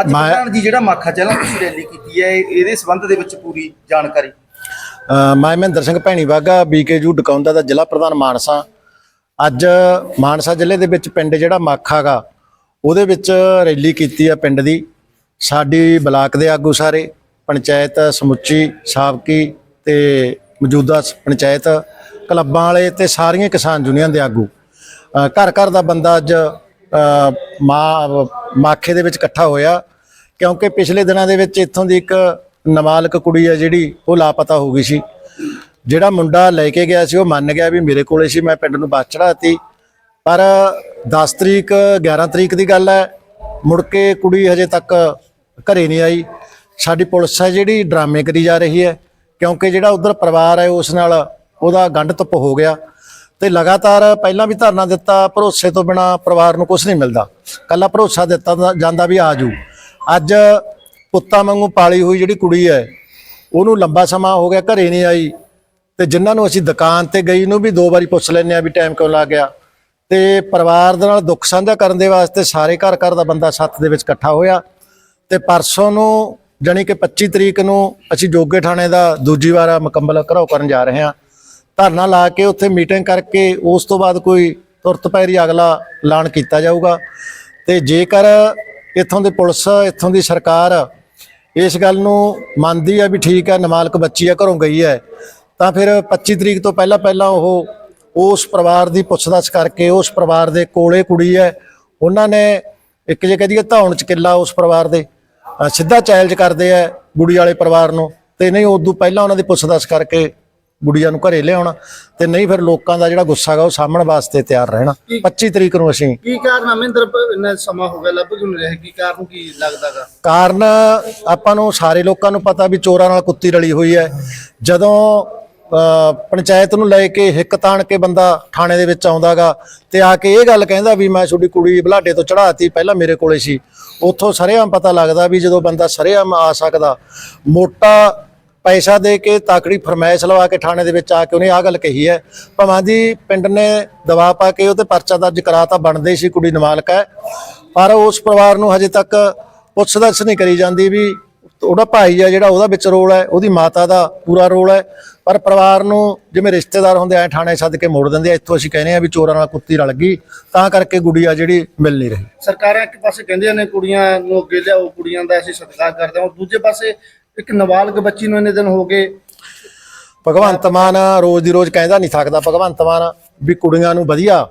ਅੱਜ ਮੈਂ- ਪ੍ਰਧਾਨ ਜੀ ਜਿਹੜਾ ਮਾਖਾ ਚੈਨਲ ਤੁਸੀਂ ਰੈਲੀ ਕੀਤੀ ਹੈ ਇਹ- ਇਹਦੇ ਸੰਬੰਧ ਦੇ ਵਿੱਚ ਪੂਰੀ ਜਾਣਕਾਰੀ। ਅ, ਮੈਂ ਮਹਿੰਦਰ ਸਿੰਘ ਭੈਣੀ ਬਾਗਾ ਬੀਕੇਯੂ ਡਕਾਉਂਦਾ ਦਾ ਜ਼ਿਲ੍ਹਾ ਪ੍ਰਧਾਨ ਮਾਨਸਾ। ਅੱਜ ਮਾਨਸਾ ਜ਼ਿਲ੍ਹੇ ਦੇ ਵਿੱਚ ਪਿੰਡ ਜਿਹੜਾ ਮਾਖਾਗਾ ਉਹਦੇ ਵਿੱਚ ਰੈਲੀ ਕੀਤੀ ਆ ਪਿੰਡ ਦੀ। ਸਾਡੀ ਬਲਾਕ ਦੇ ਆਗੂ ਸਾਰੇ ਪੰਚਾਇਤ ਸਮੁੱਚੀ ਸਾਬਕੀ ਤੇ ਮੌਜੂਦਾ ਸ- ਪੰਚਾਇਤ ਕਲੱਬਾਂ ਵਾਲੇ ਤੇ ਸਾਰੀਆਂ ਕਿਸਾਨ ਯੂਨੀਅਨ ਦੇ ਆਗੂ। ਘਰ ਘਰ ਦਾ ਬੰਦਾ ਅੱਜ ਮਾ, ਮਾਖੇ ਦੇ ਵਿੱਚ ਇਕੱਠਾ ਹੋਇਆ, ਕਿਉਂਕਿ ਪਿਛਲੇ ਦਿਨਾਂ ਦੇ ਵਿੱਚ ਇੱਥੋਂ ਦੀ ਇੱਕ ਨਾਬਾਲਗ ਕੁੜੀ ਹੈ ਜਿਹੜੀ, ਉਹ ਲਾਪਤਾ ਹੋ ਗਈ ਸੀ। ਜਿਹੜਾ ਮੁੰਡਾ ਲੈ ਕੇ ਗਿਆ ਸੀ, ਉਹ ਮੰਨ ਗਿਆ ਵੀ ਮੇਰੇ ਕੋਲੇ ਸੀ, ਮੈਂ ਪਿੰਡ ਨੂੰ ਬੱਸ ਚੜਾਤੀ ਪਰ 10 ਤਰੀਕ 11 ਤਰੀਕ ਦੀ ਗੱਲ ਹੈ, ਮੁੜ ਕੇ ਕੁੜੀ ਹਜੇ ਤੱਕ ਘਰੇ ਨਹੀਂ ਆਈ। ਸਾਡੀ ਪੁਲਿਸ ਹੈ ਜਿਹੜੀ ਡਰਾਮੇ ਕਰੀ ਜਾ ਰਹੀ ਹੈ, ਕਿਉਂਕਿ ਜਿਹੜਾ ਉਧਰ ਪਰਿਵਾਰ ਹੈ, ਉਸ ਨਾਲ ਉਹਦਾ ਗੰਢ ਧੁੱਪ ਹੋ ਗਿਆ। ਤੇ ਲਗਾਤਾਰ ਪਹਿਲਾਂ ਵੀ ਧਰਨਾ ਦਿੱਤਾ, ਭਰੋਸੇ ਤੋਂ ਬਿਨਾ ਪਰਿਵਾਰ ਨੂੰ ਕੁਝ ਨਹੀਂ ਮਿਲਦਾ। ਕੱਲਾ ਭਰੋਸਾ ਦਿੱਤਾ ਜਾਂਦਾ ਵੀ ਆਜੂ ਅੱਜ ਪੁੱਤਾਂ ਵਾਂਗੂ ਪਾਲੀ ਹੋਈ ਜਿਹੜੀ ਕੁੜੀ ਹੈ, ਉਹਨੂੰ ਲੰਬਾ ਸਮਾਂ ਹੋ ਗਿਆ, ਘਰੇ ਨਹੀਂ ਆਈ। ਤੇ ਜਿਨ੍ਹਾਂ ਨੂੰ ਅਸੀਂ ਦੁਕਾਨ ਤੇ ਗਈ ਨੂੰ ਵੀ ਦੋ ਵਾਰੀ ਪੁੱਛ ਲੈਂਦੇ ਆ ਵੀ ਟਾਈਮ ਕਿਉਂ ਲੱਗ ਗਿਆ। ਤੇ ਪਰਿਵਾਰ ਦੇ ਨਾਲ ਦੁੱਖ ਸਾਂਝਾ ਕਰਨ ਦੇ ਵਾਸਤੇ ਸਾਰੇ ਘਰ ਘਰ ਦਾ ਬੰਦਾ ਸੱਤ ਦੇ ਵਿੱਚ ਇਕੱਠਾ ਹੋਇਆ। ਤੇ ਪਰਸੋਂ ਨੂੰ ਜਾਣੀ ਕਿ 25 ਤਰੀਕ ਨੂੰ ਅਸੀਂ ਜੋਗੇ ਥਾਣੇ ਦਾ ਦੂਜੀ ਵਾਰ ਮੁਕੰਮਲ ਘਰਾਓ ਕਰਨ ਜਾ ਰਹੇ ਹਾਂ। ਧਰਨਾ ਲਾ ਕੇ ਉੱਥੇ ਮੀਟਿੰਗ ਕਰਕੇ ਉਸ ਤੋਂ ਬਾਅਦ ਕੋਈ ਤੁਰਤ ਪੈਰੀ ਅਗਲਾ ਐਲਾਨ ਕੀਤਾ ਜਾਊਗਾ। ਤੇ ਜੇਕਰ ਇੱਥੋਂ ਦੀ ਪੁਲਿਸ, ਇੱਥੋਂ ਦੀ ਸਰਕਾਰ ਇਸ ਗੱਲ ਨੂੰ ਮੰਨਦੀ ਆ ਵੀ ਠੀਕ ਹੈ ਨਮਾਲਕ ਬੱਚੀ ਆ, ਘਰੋਂ ਗਈ ਹੈ ਤਾਂ ਫਿਰ 25 ਤਰੀਕ ਤੋਂ ਪਹਿਲਾਂ ਪਹਿਲਾਂ ਉਹ ਉਸ ਪਰਿਵਾਰ ਦੀ ਪੁੱਛਦਾਛ ਕਰਕੇ ਉਸ ਪਰਿਵਾਰ ਦੇ ਕੋਲੇ ਕੁੜੀ ਹੈ ਉਹਨਾਂ ਨੇ ਇੱਕ ਜੇ ਕਹਦੀਏ ਧੌਣ ਚ ਕਿੱਲਾ ਉਸ ਪਰਿਵਾਰ ਦੇ ਸਿੱਧਾ ਚੈਲੰਜ ਕਰਦੇ ਆ ਗੁੜੀ ਵਾਲੇ ਪਰਿਵਾਰ ਨੂੰ। ਤੇ ਨਹੀਂ, ਉਦੋਂ ਪਹਿਲਾਂ ਉਹਨਾਂ ਦੀ ਪੁੱਛਦਾਛ ਕਰਕੇ ਗੁੜੀਆਂ ਨੂੰ ਘਰੇ ਲਿਆਉਣਾ ਤੇ ਨਹੀਂ ਫਿਰ ਲੋਕਾਂ ਦਾ ਜਿਹੜਾ ਗੁੱਸਾ ਗਾ ਉਹ ਸਾਹਮਣ ਵਾਸਤੇ ਤਿਆਰ ਰਹਿਣਾ। 25 ਤਰੀਕ ਨੂੰ ਅਸੀਂ ਕੀ ਕਾਰਨ ਪ- ਇੰਨਾ ਸਮਾਂ ਹੋ ਗਿਆ ਲੱਭ ਕਿਉਂ ਨਹੀਂ ਰਿਹਾ? ਕੀ ਕਾਰਨ ਕੀ ਲੱਗਦਾਗਾ ਕਾਰਨ ਆਪਾਂ ਨੂੰ ਸਾਰੇ ਲੋਕਾਂ ਨੂੰ ਪਤਾ ਵੀ ਚੋਰਾਂ ਨਾਲ ਕੁੱਤੀ ਰਲੀ ਹੋਈ ਹੈ। ਜਦੋਂ ਪੰਚਾਇਤ ਨੂੰ ਲੈ ਕੇ ਹਿੱਕ ਤਾਣ ਕੇ ਬੰਦਾ ਥਾਣੇ ਦੇ ਵਿੱਚ ਆਉਂਦਾਗਾ ਤੇ ਆ ਕੇ ਇਹ ਗੱਲ ਕਹਿੰਦਾ ਵੀ ਮੈਂ ਤੁਹਾਡੀ ਕੁੜੀ ਬਲਾਡੇ ਤੋਂ ਚੜਾਤੀ ਪਹਿਲਾਂ ਮੇਰੇ ਕੋਲੇ ਸੀ। ਉੱਥੋਂ ਸਰੇਆਮ ਪਤਾ ਲੱਗਦਾ ਵੀ ਜਦੋਂ ਬੰਦਾ ਸਰੇਆਮ ਆ ਸਕਦਾ ਮੋਟਾ ਪੈਸਾ ਦੇ ਕੇ ਤਾਕੜੀ ਫਰਮਾਇਸ਼ ਲਵਾ ਕੇ ਥਾਣੇ ਦੇ ਵਿੱਚ ਆ ਕੇ ਉਹਨੇ ਆ ਗੱਲ ਕਹੀ ਹੈ। ਭਾਵੇਂ ਦੀ ਪਿੰਡ ਨੇ ਦਬਾਅ ਪਾ ਕੇ ਉਹ ਪਰਚਾ ਦਰਜ ਕਰਾਤਾ ਬਣਦੇ ਸੀ ਕੁੜੀ ਨਾਬਾਲਗ ਹੈ। ਪਰ ਉਸ ਪਰਿਵਾਰ ਨੂੰ ਹਜੇ ਤੱਕ ਪੁੱਛਦਾਛ ਨਹੀਂ ਕਰੀ ਜਾਂਦੀ ਵੀ ਉਹਦਾ ਭਾਈ ਆ ਜਿਹੜਾ ਉਹਦਾ ਵਿੱਚ ਰੋਲ ਹੈ, ਉਹਦੀ ਮਾਤਾ ਦਾ ਪੂਰਾ ਰੋਲ ਹੈ। ਪਰ ਪਰਿਵਾਰ ਨੂੰ ਜਿਵੇਂ ਰਿਸ਼ਤੇਦਾਰ ਹੁੰਦੇ ਐ ਥਾਣੇ ਸੱਦ ਕੇ ਮੋੜ ਦਿੰਦੇ ਆ, ਇੱਥੋਂ ਅਸੀਂ ਕਹਿੰਦੇ ਆ ਵੀ ਚੋਰਾਂ ਨਾਲ ਕੁੱਤੀ ਰਲ ਗਈ, ਤਾਂ ਕਰਕੇ ਗੁੜੀਆ ਜਿਹੜੀ ਮਿਲ ਨਹੀਂ ਰਹੀ। ਸਰਕਾਰਾਂ ਇੱਕ ਪਾਸੇ ਕਹਿੰਦੀਆਂ ਨੇ ਕੁੜੀਆਂ ਨੂੰ ਅੱਗੇ ਲਿਆਓ, ਕੁੜੀਆਂ ਦਾ ਅਸੀਂ ਸਤਿਕਾਰ ਕਰਦੇ ਹਾਂ ਦੂਜੇ ਪਾਸੇ ਇੱਕ ਨਾਬਾਲਗ ਬੱਚੀ ਨੂੰ ਇੰਨੇ ਦਿਨ ਹੋ ਗਏ। ਭਗਵੰਤ ਮਾਨ ਰੋਜ਼ ਦੀ ਰੋਜ਼ ਕਹਿੰਦਾ ਨਹੀਂ ਥੱਕਦਾ ਭਗਵੰਤ ਮਾਨ ਵੀ ਕੁੜੀਆਂ ਨੂੰ ਵਧੀਆ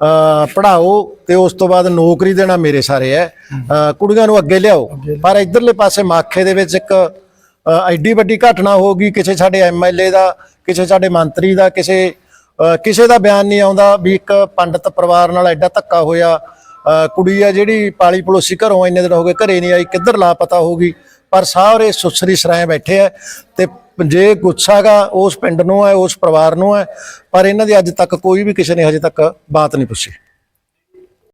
ਅ, ਪੜ੍ਹਾਓ ਤੇ ਉਸ ਤੋਂ ਬਾਅਦ ਨੌਕਰੀ ਦੇਣਾ ਮੇਰੇ ਸਾਰੇ ਅ, ਕੁੜੀਆਂ ਨੂੰ ਅੱਗੇ ਲਿਆਓ। ਪਰ ਇਧਰਲੇ ਪਾਸੇ ਮਾਖੇ ਦੇ ਵਿੱਚ ਇੱਕ ਐਡੀ ਵੱਡੀ ਘਟਨਾ ਹੋ ਗਈ ਕਿਸੇ ਸਾਡੇ ਐਮਐਲਏ ਦਾ ਕਿਸੇ ਸਾਡੇ ਮੰਤਰੀ ਦਾ ਕਿਸੇ ਕਿਸੇ ਦਾ ਬਿਆਨ ਨਹੀਂ ਆਉਂਦਾ ਵੀ ਇੱਕ ਪੰਡਤ ਪਰਿਵਾਰ ਨਾਲ ਐਡਾ ਧੱਕਾ ਹੋਇਆ। ਕੁੜੀ ਆ ਜਿਹੜੀ ਪਾਲੀ ਪਲੋਸੀ ਘਰੋਂ ਇੰਨੇ ਦਿਨ ਹੋ ਗਏ ਘਰੇ ਨਹੀਂ ਆਈ ਕਿੱਧਰ ਲਾਪਤਾ ਹੋ ਗਈ। ਪਰ ਸਾਰੇ ਸੁਸਰੀ ਸਰਾਏ ਬੈਠੇ ਆ ਤੇ ਜੇ ਗੁੱਸਾਗਾ ਉਸ ਪਿੰਡ ਨੂੰ ਹੈ, ਉਸ ਪਰਿਵਾਰ ਨੂੰ ਹੈ, ਪਰ ਇਹਨਾਂ ਦੀ ਅੱਜ ਤੱਕ ਕੋਈ ਵੀ ਕਿਸੇ ਨੇ ਹਜੇ ਤੱਕ ਬਾਤ ਨਹੀਂ ਪੁੱਛੀ।